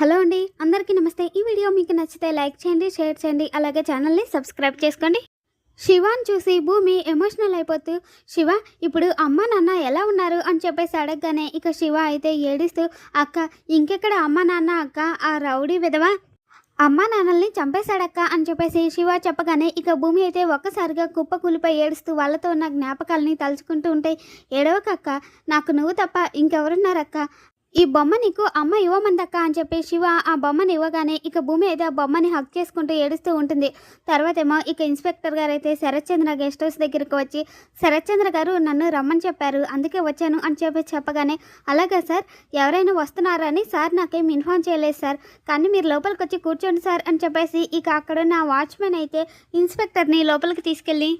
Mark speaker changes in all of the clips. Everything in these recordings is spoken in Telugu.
Speaker 1: హలో అండి అందరికీ నమస్తే. ఈ వీడియో మీకు నచ్చితే లైక్ చేయండి షేర్ చేయండి అలాగే ఛానల్ని సబ్స్క్రైబ్ చేసుకోండి. శివాన్ చూసి భూమి ఎమోషనల్ అయిపోతూ శివ ఇప్పుడు అమ్మ నాన్న ఎలా ఉన్నారు? అని చెప్పేసి అడగగానే ఇక శివ అయితే ఏడిస్తూ అక్క ఇంకెక్కడ అమ్మ నాన్న అక్క ఆ రౌడీ విధవ? అమ్మ నాన్నల్ని చంపేశాడక్క? అని చెప్పేసి శివ చెప్పగానే ఇక భూమి అయితే ఒక్కసారిగా కుప్ప కూలిపై ఏడుస్తూ వాళ్ళతో ఉన్న జ్ఞాపకాలని తలుచుకుంటూ ఉంటే ఏడవకక్క నాకు నువ్వు తప్ప ఇంకెవరున్నారక్క? ఈ బొమ్మ నీకు అమ్మ ఇవ్వమందక్క అని చెప్పి శివ ఆ బొమ్మని ఇవ్వగానే ఇక భూమి అయితే ఆ బొమ్మని హక్ చేసుకుంటూ ఏడుస్తూ ఉంటుంది. తర్వాత ఏమో ఇక ఇన్స్పెక్టర్ గారు అయితే శరత్చంద్ర గెస్ట్ హౌస్ దగ్గరికి వచ్చి శరత్చంద్ర గారు నన్ను రమ్మని చెప్పారు అందుకే వచ్చాను అని చెప్పి చెప్పగానే అలాగా సార్ ఎవరైనా వస్తున్నారని సార్ నాకేం ఇన్ఫార్మ్ చేయలేదు సార్ కానీ మీరు లోపలికి వచ్చి కూర్చోండి సార్ అని చెప్పేసి ఇక అక్కడున్న వాచ్మెన్ అయితే ఇన్స్పెక్టర్ని లోపలికి తీసుకెళ్ళి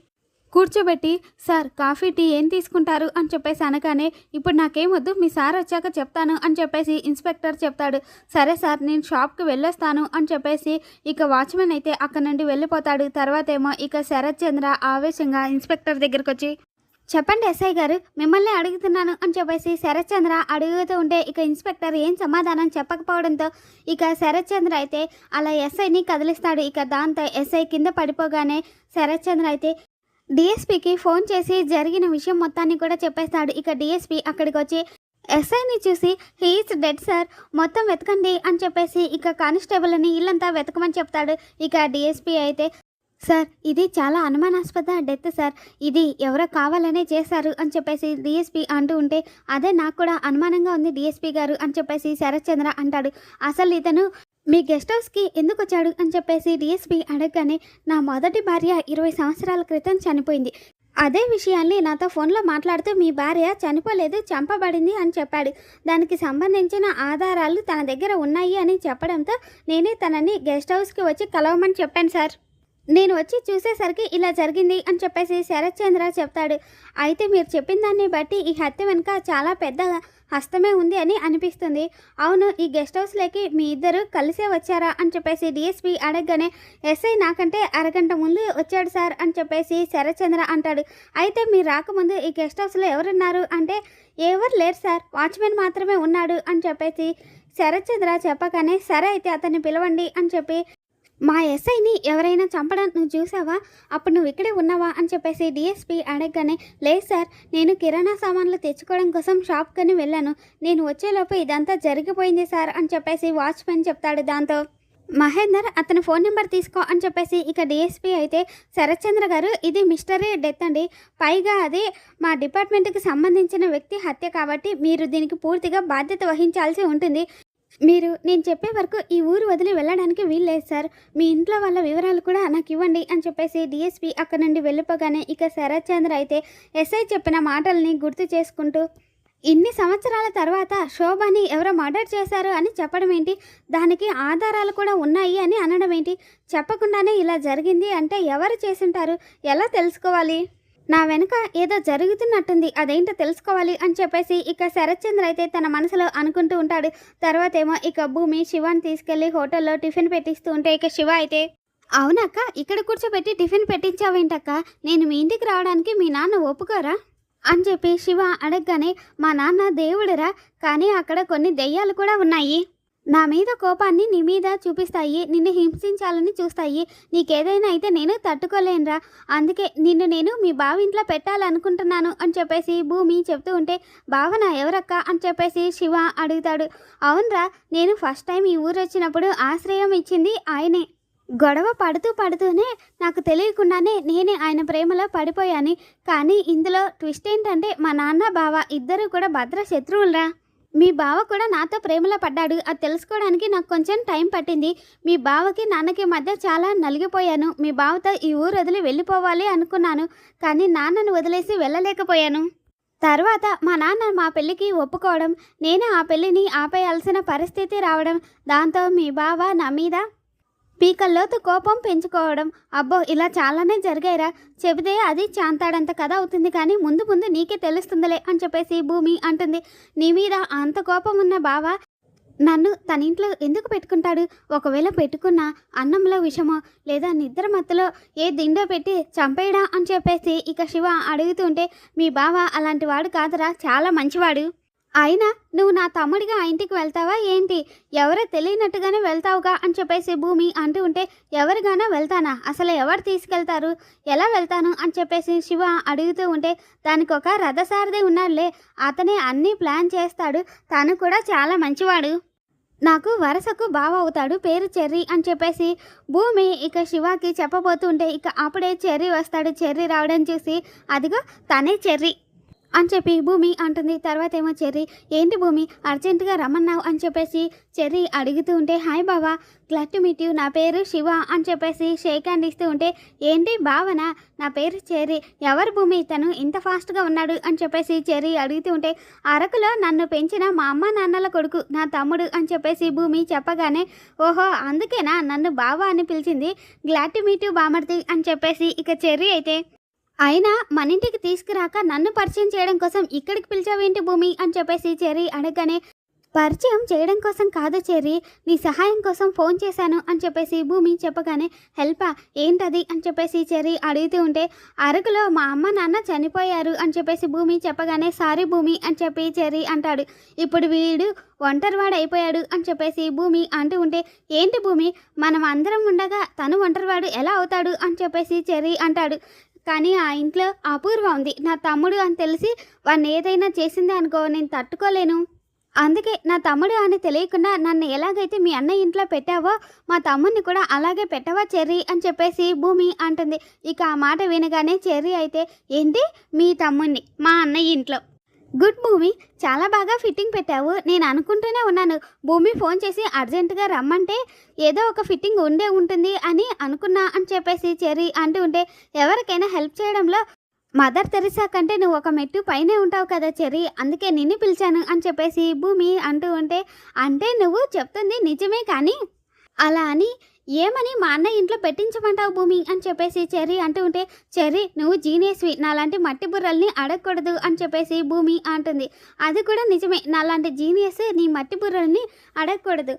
Speaker 1: కూర్చోబెట్టి సార్ కాఫీ టీ ఏం తీసుకుంటారు? అని చెప్పేసి అనగానే ఇప్పుడు నాకేం వద్దు మీ సార్ వచ్చాక చెప్తాను అని చెప్పేసి ఇన్స్పెక్టర్ చెప్తాడు. సరే సార్ నేను షాప్కి వెళ్ళొస్తాను అని చెప్పేసి ఇక వాచ్మెన్ అయితే అక్కడ నుండి వెళ్ళిపోతాడు. తర్వాత ఏమో ఇక శరత్ చంద్ర ఆవేశంగా ఇన్స్పెక్టర్ దగ్గరికి వచ్చి చెప్పండి ఎస్ఐ గారు మిమ్మల్ని అడుగుతున్నాను అని చెప్పేసి శరత్ చంద్ర అడుగుతూ ఉంటే ఇక ఇన్స్పెక్టర్ ఏం సమాధానం చెప్పకపోవడంతో ఇక శరత్ చంద్ర అయితే అలా ఎస్ఐని కదిలిస్తాడు. ఇక దాంతో ఎస్ఐ కింద పడిపోగానే శరత్ చంద్ర అయితే డిఎస్పీకి ఫోన్ చేసి జరిగిన విషయం మొత్తాన్ని కూడా చెప్పేస్తాడు. ఇక డిఎస్పీ అక్కడికి వచ్చి ఎస్ఐని చూసి హీఈస్ డెడ్ సార్ మొత్తం వెతకండి అని చెప్పేసి ఇక కానిస్టేబుల్ని ఇల్లంతా వెతకమని చెప్తాడు. ఇక డిఎస్పీ అయితే సార్ ఇది చాలా అనుమానాస్పద డెత్ సార్ ఇది ఎవరో కావాలనే చేశారు అని చెప్పేసి డిఎస్పీ అంటూ ఉంటే అదే నాకు కూడా అనుమానంగా ఉంది డిఎస్పీ గారు అని చెప్పేసి శరత్చంద్ర అంటాడు. అసలు ఇతను మీ గెస్ట్ హౌస్కి ఎందుకు వచ్చాడు అని చెప్పేసి డిఎస్పీ అడగగానే నా మొదటి భార్య ఇరవై సంవత్సరాల క్రితం చనిపోయింది. అదే విషయాన్ని నాతో ఫోన్లో మాట్లాడుతూ మీ భార్య చనిపోలేదు చంపబడింది అని చెప్పాడు. దానికి సంబంధించిన ఆధారాలు తన దగ్గర ఉన్నాయి అని చెప్పడంతో నేనే తనని గెస్ట్ హౌస్కి వచ్చి కలవమని చెప్పాను సార్. నేను వచ్చి చూసేసరికి ఇలా జరిగింది అని చెప్పేసి శరత్ చంద్ర చెప్తాడు. అయితే మీరు చెప్పిన దాన్ని బట్టి ఈ హత్య వెనుక చాలా పెద్ద హస్తమే ఉంది అని అనిపిస్తుంది. అవును ఈ గెస్ట్ హౌస్లోకి మీ ఇద్దరు కలిసే వచ్చారా అని చెప్పేసి డిఎస్పీ అడగగానే ఎస్ఐ నాకంటే అరగంట ముందు వచ్చాడు సార్ అని చెప్పేసి శరచంద్ర అంటాడు. అయితే మీరు రాకముందు ఈ గెస్ట్ హౌస్లో ఎవరున్నారు? అంటే ఎవరు లేరు సార్ వాచ్మెన్ మాత్రమే ఉన్నాడు అని చెప్పేసి శరత్చంద్ర చెప్పగానే సరే అయితే అతన్ని పిలవండి అని చెప్పి మా ఎస్ఐని ఎవరైనా చంపడం నువ్వు చూసావా? అప్పుడు నువ్వు ఇక్కడే ఉన్నావా? అని చెప్పేసి డిఎస్పీ అడగగానే లేదు సార్ నేను కిరాణా సామాన్లు తెచ్చుకోవడం కోసం షాప్కని వెళ్ళాను. నేను వచ్చేలోపు ఇదంతా జరిగిపోయింది సార్ అని చెప్పేసి వాచ్మెన్ చెప్తాడు దాంతో. మహేందర్ అతని ఫోన్ నెంబర్ తీసుకో అని చెప్పేసి ఇక డిఎస్పీ అయితే శరత్చంద్ర గారు ఇది మిస్టరీ డెత్ అండి. పైగా అది మా డిపార్ట్మెంట్కి సంబంధించిన వ్యక్తి హత్య కాబట్టి మీరు దీనికి పూర్తిగా బాధ్యత వహించాల్సి ఉంటుంది. మీరు నేను చెప్పే వరకు ఈ ఊరు వదిలి వెళ్ళడానికి వీల్లేదు సార్. మీ ఇంట్లో వాళ్ళ వివరాలు కూడా నాకు ఇవ్వండి అని చెప్పేసి డిఎస్పి అక్కడ నుండి వెళ్ళిపోగానే ఇక శరత్ చంద్ర అయితే ఎస్ఐ చెప్పిన మాటల్ని గుర్తు చేసుకుంటూ ఇన్ని సంవత్సరాల తర్వాత శోభని ఎవరో మర్డర్ చేశారు అని చెప్పడం ఏంటి? దానికి ఆధారాలు కూడా ఉన్నాయి అని అనడం ఏంటి? చెప్పకుండానే ఇలా జరిగింది అంటే ఎవరు చేసుంటారు? ఎలా తెలుసుకోవాలి? నా వెనుక ఏదో జరుగుతున్నట్టుంది అదేంటో తెలుసుకోవాలి అని చెప్పేసి ఇక శరత్చంద్ర అయితే తన మనసులో అనుకుంటూ ఉంటాడు. తర్వాత ఏమో ఇక భూమి శివాని తీసుకెళ్ళి హోటల్లో టిఫిన్ పెట్టిస్తూ ఉంటే ఇక శివ అయితే అవునక్క ఇక్కడ కూర్చోబెట్టి టిఫిన్ పెట్టించావేంటక్క? నేను మీ ఇంటికి రావడానికి మీ నాన్న ఒప్పుకోరా? అని చెప్పి శివ అడగగానే మా నాన్న దేవుడురా కానీ అక్కడ కొన్ని దెయ్యాలు కూడా ఉన్నాయి. నా మీద కోపాన్ని నీ మీద చూపిస్తాయి నిన్ను హింసించాలని చూస్తాయి. నీకేదైనా అయితే నేను తట్టుకోలేనురా. అందుకే నిన్ను నేను మీ బావ ఇంట్లో పెట్టాలనుకుంటున్నాను అని చెప్పేసి భూమి చెప్తూ ఉంటే భావన ఎవరక్క? అని చెప్పేసి శివ అడుగుతాడు. అవునరా నేను ఫస్ట్ టైం ఈ ఊరు వచ్చినప్పుడు ఆశ్రయం ఇచ్చింది ఆయనే. గొడవ పడుతూ పడుతూనే నాకు తెలియకుండానే నేనే ఆయన ప్రేమలో పడిపోయాను. కానీ ఇందులో ట్విస్ట్ ఏంటంటే మా నాన్న బావ ఇద్దరు కూడా భద్ర శత్రువులరా మీ బావ కూడా నాతో ప్రేమలో పడ్డాడు. అది తెలుసుకోవడానికి నాకు కొంచెం టైం పట్టింది. మీ బావకి నాన్నకి మధ్య చాలా నలిగిపోయాను. మీ బావతో ఈ ఊరు వదిలి వెళ్ళిపోవాలి అనుకున్నాను. కానీ నాన్నను వదిలేసి వెళ్ళలేకపోయాను. తర్వాత మా నాన్న మా పెళ్ళికి ఒప్పుకోవడం నేనే ఆ పెళ్ళిని ఆపేయాల్సిన పరిస్థితి రావడం దాంతో మీ బావ నా మీద పీకల్లోతు కోపం పెంచుకోవడం. అబ్బో ఇలా చాలానే జరిగాయిరా. చెబితే అది చాంతాడంత కథ అవుతుంది కానీ ముందు ముందు నీకే తెలుస్తుందిలే అని చెప్పేసి భూమి అంటుంది. నీ మీద అంత కోపం ఉన్న బావ నన్ను తన ఇంట్లో ఎందుకు పెట్టుకుంటాడు? ఒకవేళ పెట్టుకున్న అన్నంలో విషమో లేదా నిద్ర మత్తులో ఏ దిండో పెట్టి చంపేయడా అని చెప్పేసి ఇక శివ అడుగుతుంటే మీ బావ అలాంటి వాడు కాదురా చాలా మంచివాడు. అయినా నువ్వు నా తమ్ముడిగా ఆ ఇంటికి వెళ్తావా ఏంటి? ఎవరో తెలియనట్టుగానే వెళ్తావుగా అని చెప్పేసి భూమి అంటూ ఉంటే ఎవరిగానా వెళ్తానా? అసలు ఎవరు తీసుకెళ్తారు? ఎలా వెళ్తాను అని చెప్పేసి శివ అడుగుతూ ఉంటే దానికి ఒక రథసారథి ఉన్నాడులే. అతనే అన్నీ ప్లాన్ చేస్తాడు. తను కూడా చాలా మంచివాడు. నాకు వరసకు బావ అవుతాడు. పేరు చెర్రీ అని చెప్పేసి భూమి ఇక శివకి చెప్పబోతుంటే ఇక అప్పుడే చెర్రీ వస్తాడు. చెర్రీ రావడం చూసి అదిగో తనే చెర్రీ. అని చెప్పి భూమి అంటుంది. తర్వాత ఏమో చెర్రీ ఏంటి భూమి అర్జెంటుగా రమ్మన్నావు అని చెప్పేసి చెర్రీ అడుగుతూ ఉంటే హాయ్ బావా గ్లడ్ టు మీట్ యూ నా పేరు శివ అని చెప్పేసి షేక్ హ్యాండ్ ఇస్తూ ఉంటే ఏంటి భావన నా పేరు చెర్రీ ఎవరు భూమి తను ఇంత ఫాస్ట్గా ఉన్నాడు అని చెప్పేసి చెర్రీ అడుగుతూ ఉంటే అరకులో నన్ను పెంచిన మా అమ్మ నాన్నల కొడుకు నా తమ్ముడు అని చెప్పేసి భూమి చెప్పగానే ఓహో అందుకేనా నన్ను బావ అని పిలిచింది గ్లాడ్ టు మీట్ యూ బామర్తి అని చెప్పేసి ఇక చెర్రీ అయితే అయినా మన ఇంటికి తీసుకురాక నన్ను పరిచయం చేయడం కోసం ఇక్కడికి పిలిచావేంటి భూమి అని చెప్పేసి చెరి అడగగానే పరిచయం చేయడం కోసం కాదు చెర్రీ నీ సహాయం కోసం ఫోన్ చేశాను అని చెప్పేసి భూమి చెప్పగానే హెల్పా ఏంటది అని చెప్పేసి చెర్రీ అడుగుతూ ఉంటే అరకులో మా అమ్మ నాన్న చనిపోయారు అని చెప్పేసి భూమి చెప్పగానే సారీ భూమి అని చెప్పి చెర్రీ అంటాడు. ఇప్పుడు వీడు ఒంటరివాడు అయిపోయాడు అని చెప్పేసి భూమి అంటూ ఉంటే ఏంటి భూమి మనం అందరం ఉండగా తను ఒంటరివాడు ఎలా అవుతాడు? అని చెప్పేసి చెర్రీ అంటాడు. కానీ ఆ ఇంట్లో అపూర్వ ఉంది. నా తమ్ముడు అని తెలిసి వాడిని ఏదైనా చేసింది అనుకో నేను తట్టుకోలేను. అందుకే నా తమ్ముడు అని తెలియకుండా నన్ను ఎలాగైతే మీ అన్న ఇంట్లో పెట్టావో మా తమ్ముడిని కూడా అలాగే పెట్టవా చెర్రీ అని చెప్పేసి భూమి అంటుంది. ఇక ఆ మాట వినగానే చెర్రీ అయితే ఏంటి? మీ తమ్ముడిని మా అన్నయ్య ఇంట్లో గుడ్ భూమి చాలా బాగా ఫిట్టింగ్ పెట్టావు. నేను అనుకుంటూనే ఉన్నాను. భూమి ఫోన్ చేసి అర్జెంటుగా రమ్మంటే ఏదో ఒక ఫిట్టింగ్ ఉండే ఉంటుంది అని అనుకున్నా అని చెప్పేసి చెర్రీ అంటూ ఉంటే ఎవరికైనా హెల్ప్ చేయడంలో మదర్ తెరిసా కంటే నువ్వు ఒక మెట్టు పైనే ఉంటావు కదా చెర్రీ. అందుకే నిన్ను పిలిచాను అని చెప్పేసి భూమి అంటూ ఉంటే అంటే నువ్వు చెప్తుంది నిజమే కానీ? అలా అని ఏమని మా అన్న ఇంట్లో పెట్టించమంటావు భూమి అని చెప్పేసి చెర్రీ అంటూ ఉంటే చెర్రీ నువ్వు జీనియస్వి నాలాంటి మట్టి బుర్రల్ని అడగకూడదు అని చెప్పేసి భూమి అంటుంది. అది కూడా నిజమే నాలాంటి జీనియస్ నీ మట్టి బుర్రల్ని అడగకూడదు.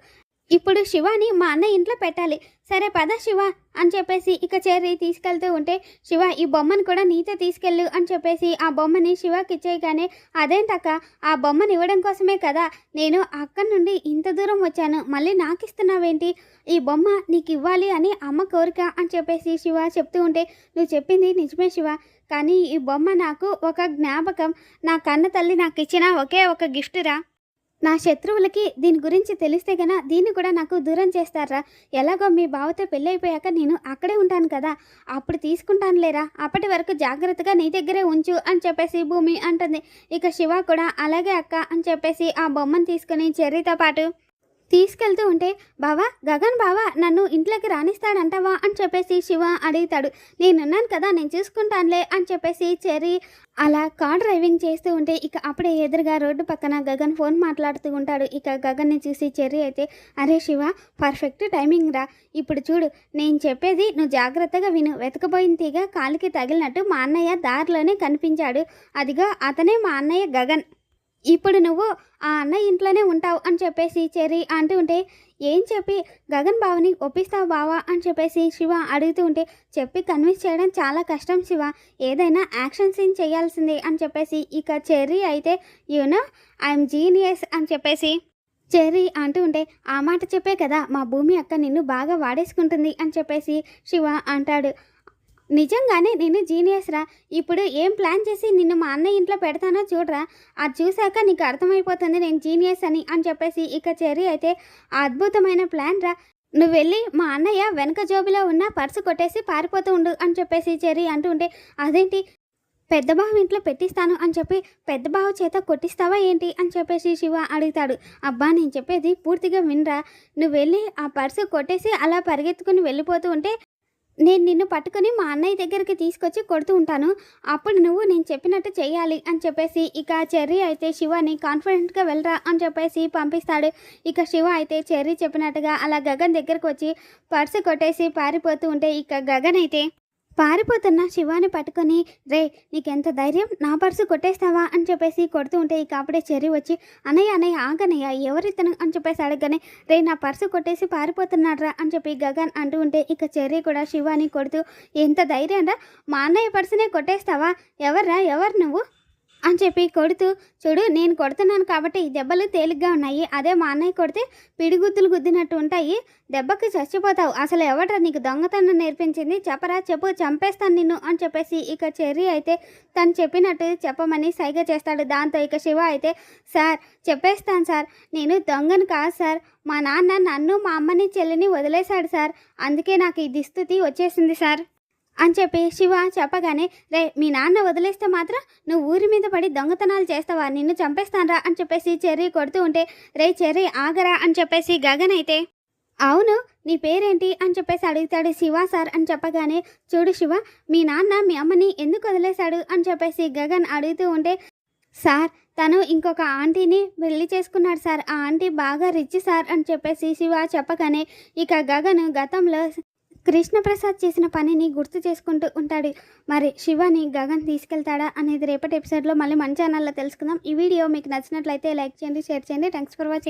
Speaker 1: ఇప్పుడు శివాని మా అన్న ఇంట్లో పెట్టాలి. సరే పద శివ అని చెప్పేసి ఇక చేరి తీసుకెళ్తూ ఉంటే శివ ఈ బొమ్మను కూడా నీతో తీసుకెళ్ళు అని చెప్పేసి ఆ బొమ్మని శివకి ఇచ్చేయగానే అదేంటక్క? ఆ బొమ్మను ఇవ్వడం కోసమే కదా. నేను అక్కడి నుండి ఇంత దూరం వచ్చాను. మళ్ళీ నాకు ఇస్తున్నావేంటి ఈ బొమ్మ నీకు ఇవ్వాలి అని అమ్మ కోరిక అని చెప్పేసి శివ చెప్తూ ఉంటే నువ్వు చెప్పింది నిజమే శివ. కానీ ఈ బొమ్మ నాకు ఒక జ్ఞాపకం. నా కన్న తల్లి నాకు ఇచ్చిన ఒకే ఒక గిఫ్ట్ రా. నా శత్రువులకి దీని గురించి తెలిస్తే గన దీన్ని కూడా నాకు దూరం చేస్తారా? ఎలాగో మీ బావతో పెళ్ళైపోయాక నేను అక్కడే ఉంటాను కదా. అప్పుడు తీసుకుంటాను లేరా అప్పటి వరకు జాగ్రత్తగా నీ దగ్గరే ఉంచు అని చెప్పేసి భూమి అంటుంది. ఇక శివ కూడా అలాగే అక్క అని చెప్పేసి ఆ బొమ్మను తీసుకుని చెర్రీతో పాటు తీసుకెళ్తూ ఉంటే బావా గగన్ బావా నన్ను ఇంట్లోకి రాణిస్తాడంటావా అని చెప్పేసి శివ అడుగుతాడు. నేనున్నాను కదా నేను చూసుకుంటానులే అని చెప్పేసి చెర్రీ అలా కార్ డ్రైవింగ్ చేస్తూ ఉంటే ఇక అప్పుడే ఎదురుగా రోడ్డు పక్కన గగన్ ఫోన్ మాట్లాడుతూ ఉంటాడు. ఇక గగన్ని చూసి చెర్రీ అయితే అరే శివ పర్ఫెక్ట్ టైమింగ్ రా. ఇప్పుడు చూడు నేను చెప్పేది నువ్వు జాగ్రత్తగా విను. వెతకబోయిన తీగ కాలికి తగిలినట్టు మా అన్నయ్య దారిలోనే కనిపించాడు. అదిగో అతనే మా అన్నయ్య గగన్. ఇప్పుడు నువ్వు ఆ అన్నయ్య ఇంట్లోనే ఉంటావు అని చెప్పేసి చెర్రీ అంటూ ఉంటే ఏం చెప్పి గగన్ బావని ఒప్పిస్తావు బావా అని చెప్పేసి శివ అడుగుతూ ఉంటే చెప్పి కన్విన్స్ చేయడం చాలా కష్టం శివ. ఏదైనా యాక్షన్ సీన్ చేయాల్సిందే అని చెప్పేసి ఇక చెర్రీ అయితే యూనో ఐఎమ్ జీనియస్ అని చెప్పేసి చెర్రీ అంటూ ఉంటే ఆ మాట చెప్పే కదా మా భూమి అక్క నిన్ను బాగా వాడేసుకుంటుంది అని చెప్పేసి శివ అంటాడు. నిజంగానే నేను జీనియస్ రా. ఇప్పుడు ఏం ప్లాన్ చేసి నిన్ను మా అన్నయ్య ఇంట్లో పెడతానో చూడరా. అది చూశాక నీకు అర్థమైపోతుంది నేను జీనియస్ అని అని చెప్పేసి ఇక చెర్రీ అయితే ఆ అద్భుతమైన ప్లాన్ రా. నువ్వు వెళ్ళి మా అన్నయ్య వెనక జోబిలో ఉన్న పర్సు కొట్టేసి పారిపోతూ ఉండు అని చెప్పేసి చెర్రీ అంటూ ఉంటే అదేంటి? పెద్ద బావ ఇంట్లో పెట్టిస్తాను అని చెప్పి పెద్ద బావ చేత కొట్టిస్తావా ఏంటి? అని చెప్పేసి శివ అడుగుతాడు. అబ్బా నేను చెప్పేది పూర్తిగా వినరా. నువ్వు వెళ్ళి ఆ పర్సు కొట్టేసి అలా పరిగెత్తుకుని వెళ్ళిపోతూ ఉంటే నేను నిన్ను పట్టుకొని మా అన్నయ్య దగ్గరికి తీసుకొచ్చి కొడుతూ ఉంటాను. అప్పుడు నువ్వు నేను చెప్పినట్టు చేయాలి అని చెప్పేసి ఇక చెర్రీ అయితే శివని కాన్ఫిడెంట్గా వెళ్ళరా అని చెప్పేసి పంపిస్తాడు. ఇక శివ అయితే చెర్రీ చెప్పినట్టుగా అలా గగన్ దగ్గరకు వచ్చి పర్సు కొట్టేసి పారిపోతూ ఉంటే ఇక గగన్ అయితే పారిపోతున్న శివాని పట్టుకొని రే నీకెంత ధైర్యం? నా పర్సు కొట్టేస్తావా? అని చెప్పేసి కొడుతూ ఉంటే ఇక అప్పుడే చెరి వచ్చి అన్నయ్య అనయ్య ఆగనయ్య ఎవరితను? అని చెప్పేసి అడగగానే రే నా పర్సు కొట్టేసి పారిపోతున్నాడ్రా? అని చెప్పి గగన్ అంటూ ఉంటే ఇక చెర్రి కూడా శివాని కొడుతూ ఎంత ధైర్యం రా మా అన్నయ్య పర్సునే కొట్టేస్తావా? ఎవర్రా? ఎవరు నువ్వు? అని చెప్పి కొడుతూ చూడు నేను కొడుతున్నాను కాబట్టి ఈ దెబ్బలు తేలిగ్గా ఉన్నాయి. అదే మా అన్నయ్య కొడితే పిడిగుద్దులు గుద్దినట్టు ఉంటాయి. దెబ్బకి చచ్చిపోతావు. అసలు ఎవట నీకు దొంగతనం నేర్పించింది? చెప్పరా చెప్పు చంపేస్తాను నిన్ను అని చెప్పేసి ఇక చెర్రీ అయితే తను చెప్పినట్టు చెప్పమని సైగ చేస్తాడు. దాంతో ఇక శివ అయితే సార్ చెప్పేస్తాను సార్. నేను దొంగను కాదు సార్. మా నాన్న నన్ను మా అమ్మని చెల్లిని వదిలేశాడు సార్. అందుకే నాకు ఈ దుస్థితి వచ్చేసింది సార్. అని చెప్పి శివ చెప్పగానే రే మీ నాన్న వదిలేస్తే మాత్రం నువ్వు ఊరి మీద పడి దొంగతనాలు చేస్తావా? నిన్ను చంపేస్తానరా అని చెప్పేసి చెర్రీ కొడుతూ ఉంటే రే చెర్రీ ఆగరా అని చెప్పేసి గగన్ అయితే అవును నీ పేరేంటి? అని చెప్పేసి అడుగుతాడు శివ సార్ అని చెప్పగానే చూడు శివ మీ నాన్న మీ అమ్మని ఎందుకు వదిలేశాడు? అని చెప్పేసి గగన్ అడుగుతూ ఉంటే సార్ తను ఇంకొక ఆంటీని పెళ్ళి చేసుకున్నాడు సార్. ఆ ఆంటీ బాగా రిచ్ సార్ అని చెప్పేసి శివ చెప్పగానే ఇక గగన్ గతంలో కృష్ణప్రసాద్ చేసిన పనిని గుర్తు చేసుకుంటూ ఉంటాడు. మరి శివాని గగన్ తీసుకెళ్తాడా అనేది రేపటి ఎపిసోడ్లో మళ్ళీ మన ఛానల్లో తెలుసుకుందాం. ఈ వీడియో మీకు నచ్చినట్లయితే లైక్ చేయండి షేర్ చేయండి. Thanks for watching